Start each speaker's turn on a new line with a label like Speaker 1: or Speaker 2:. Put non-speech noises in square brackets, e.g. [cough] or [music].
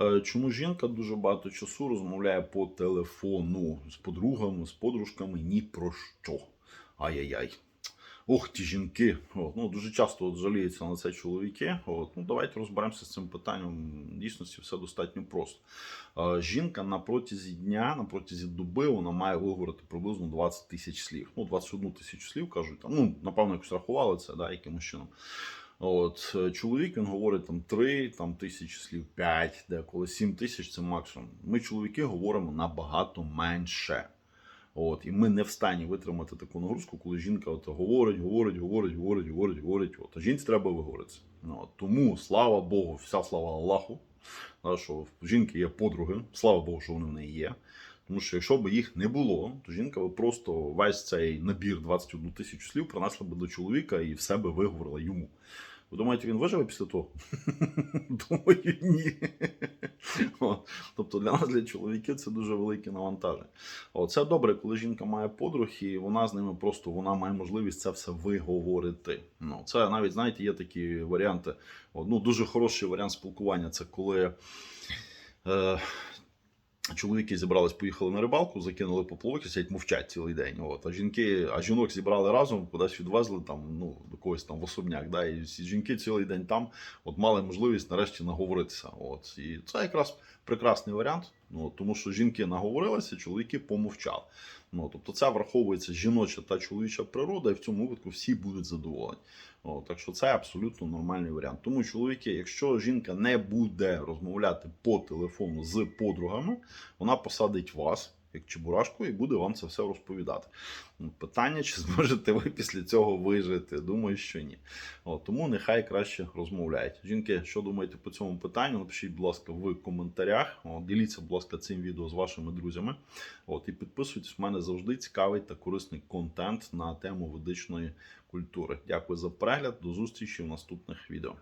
Speaker 1: Е, Чому жінка дуже багато часу розмовляє по телефону з подругами, з подружками ні про що. Ай-яй-яй. Ох, ті жінки. От, ну, дуже часто от жаліються на це чоловіки. От, ну, давайте розберемося з цим питанням. Дійсності все достатньо просто. Е, Жінка на протязі дня, на протязі доби, вона має виговорити приблизно 20 тисяч слів. Ну, 21 тисячу слів кажуть. Ну, напевно, якось рахували це, да, якимось чином. От, е, чоловік він говорить там 3 там, тисячі слів, 5, деколи 7 тисяч це максимум. Ми, чоловіки, говоримо набагато менше. От, і ми не в стані витримати таку нагрузку, коли жінка от говорить, говорить, говорить, говорить, говорить, говорить. От, а жінці треба виговоритися. Ну, от, тому слава Богу, вся слава Аллаху, що в жінки є подруги, слава Богу, що вони в неї є. Тому що якщо б їх не було, то жінка би просто весь цей набір 21 тисячу слів принесла б до чоловіка і все би виговорила йому. Ви думаєте, він виживе після того? [laughs] Думаю, ні. Тобто для нас, для чоловіків, це дуже велике навантаження. Це добре, коли жінка має подруг, і вона з ними просто вона має можливість це все виговорити. Ну, це навіть, знаєте, є такі варіанти. Ну, дуже хороший варіант спілкування це коли. Чоловіки зібрались, поїхали на рибалку, закинули поплавок і мовчать цілий день. От. А жінки, а жінок зібрали разом, кудись відвезли там, ну, до когось там в особняк. Да? І всі жінки цілий день там от, мали можливість нарешті наговоритися. От. І це якраз прекрасний варіант, ну, тому що жінки наговорилися, чоловіки помовчали. Ну, тобто це враховується жіноча та чоловіча природа, і в цьому випадку всі будуть задоволені. О, так що це абсолютно нормальний варіант. Тому, чоловіки, якщо жінка не буде розмовляти по телефону з подругами, вона посадить вас як чебурашку і буде вам це все розповідати. Ну, Питання, чи зможете ви після цього вижити? Думаю, що ні. О, тому нехай краще розмовляють. Жінки, що думаєте по цьому питанню? Напишіть, будь ласка, в коментарях. О, діліться, будь ласка, цим відео з вашими друзями. От, і підписуйтесь, в мене завжди цікавий та корисний контент на тему ведичної культури. Дякую за перегляд. До зустрічі в наступних відео.